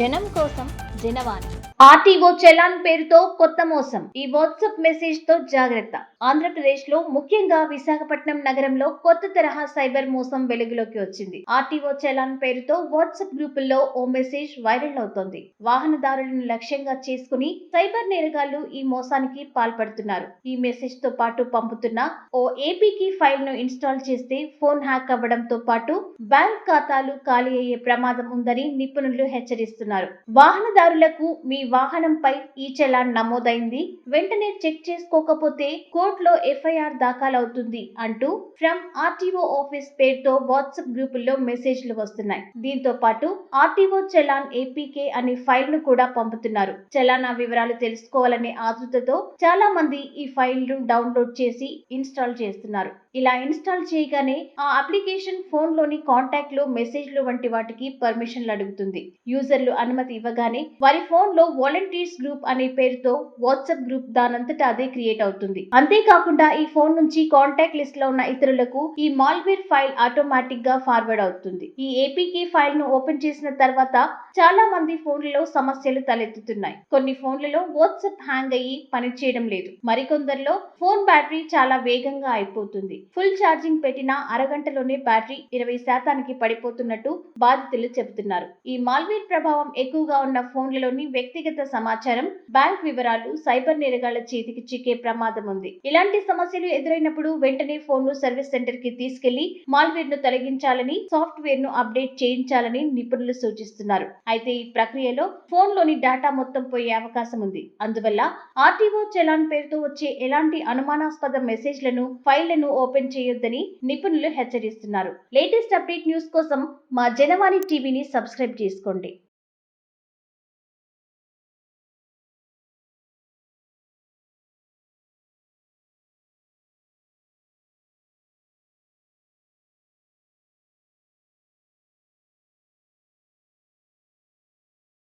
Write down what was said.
జనం కోసం జనవాణి ఆర్టీఓ చలాన్ పేరుతో కొత్త మోసం. ఈ వాట్సాప్ మెసేజ్తో జాగ్రత్త. ఆంధ్రప్రదేశ్లో ముఖ్యంగా విశాఖపట్నం నగరంలో కొత్త తరహా సైబర్ మోసం వెలుగులోకి వచ్చింది. ఆర్టీఓ చలాన్ పేరుతో వాట్సాప్ గ్రూపుల్లో ఓ మెసేజ్ వైరల్ అవుతోంది. వాహనదారులను లక్ష్యంగా చేసుకుని సైబర్ నేరగాళ్ళు ఈ మోసానికి పాల్పడుతున్నారు. ఈ మెసేజ్తో పాటు పంపుతున్న ఓ ఏపీకి ఫైల్ను ఇన్స్టాల్ చేస్తే ఫోన్ హ్యాక్ అవ్వడంతో పాటు బ్యాంక్ ఖాతాలు ఖాళీ అయ్యే ప్రమాదం ఉందని నిపుణులు హెచ్చరిస్తున్నారు. వాహనదారు వాహనదారులకు మీ వాహనంపై ఈ చలాన్ నమోదైంది. వెంటనే చెక్ చేసుకోకపోతే కోర్టులో ఎఫ్ఐఆర్ దాఖలవుతుంది అంటూ ఫ్రమ్ ఆర్టీఓ ఆఫీస్ పేరుతో వాట్సాప్ గ్రూపుల్లో మెసేజ్లు వస్తున్నాయి. దీంతో పాటు ఆర్టీఓ చలాన్ ఏపీకే అనే ఫైల్ను కూడా పంపుతున్నారు. చలానా వివరాలు తెలుసుకోవాలనే ఆతృతతో చాలా మంది ఈ ఫైల్ను డౌన్లోడ్ చేసి ఇన్స్టాల్ చేస్తున్నారు. ఇలా ఇన్స్టాల్ చేయగానే ఆ అప్లికేషన్ ఫోన్లోని కాంటాక్ట్లు మెసేజ్లు వంటి వాటికి పర్మిషన్లు అడుగుతుంది. యూజర్లు అనుమతి ఇవ్వగానే వారి ఫోన్లో వాలంటీర్స్ గ్రూప్ అనే పేరుతో వాట్సాప్ గ్రూప్ దానంతటా అదే క్రియేట్ అవుతుంది. అంతేకాకుండా ఈ ఫోన్ నుంచి కాంటాక్ట్ లిస్ట్లో ఉన్న ఇతరులకు ఈ మాల్వేర్ ఫైల్ ఆటోమేటిక్గా ఫార్వర్డ్ అవుతుంది. ఈ ఏపీకే ఫైల్ను ఓపెన్ చేసిన తర్వాత చాలా మంది ఫోన్లలో సమస్యలు తలెత్తుతున్నాయి. కొన్ని ఫోన్లలో వాట్సాప్ హ్యాంగ్ అయ్యి పనిచేయడం లేదు. మరికొందరిలో ఫోన్ బ్యాటరీ చాలా వేగంగా అయిపోతుంది. ఫుల్ ఛార్జింగ్ పెట్టిన అరగంటలోనే బ్యాటరీ ఇరవై శాతానికి పడిపోతున్నట్టు బాధితులు చెబుతున్నారు. ఈ మాల్వేర్ ప్రభావం ఎక్కువగా ఉన్న ఫోన్ ఫోన్లలోని వ్యక్తిగత సమాచారం బ్యాంక్ వివరాలు సైబర్ నేరగాళ్ళ చేతికి చిక్కే ప్రమాదం ఉంది. ఇలాంటి సమస్యలు ఎదురైనప్పుడు వెంటనే ఫోన్ను సర్వీస్ సెంటర్కి తీసుకెళ్ళి మాల్వేర్ను తొలగించాలని సాఫ్ట్వేర్ను అప్డేట్ చేయించాలని నిపుణులు సూచిస్తున్నారు. అయితే ఈ ప్రక్రియలో ఫోన్లోని డేటా మొత్తం పోయే అవకాశం ఉంది. అందువల్ల ఆర్టీఓ చలాన్ పేరుతో వచ్చే ఎలాంటి అనుమానాస్పద మెసేజ్లను ఫైళ్ళను ఓపెన్ చేయొద్దని నిపుణులు హెచ్చరిస్తున్నారు. లేటెస్ట్ అప్డేట్ న్యూస్ కోసం మా జనవాణి టీవీని సబ్స్క్రైబ్ చేసుకోండి.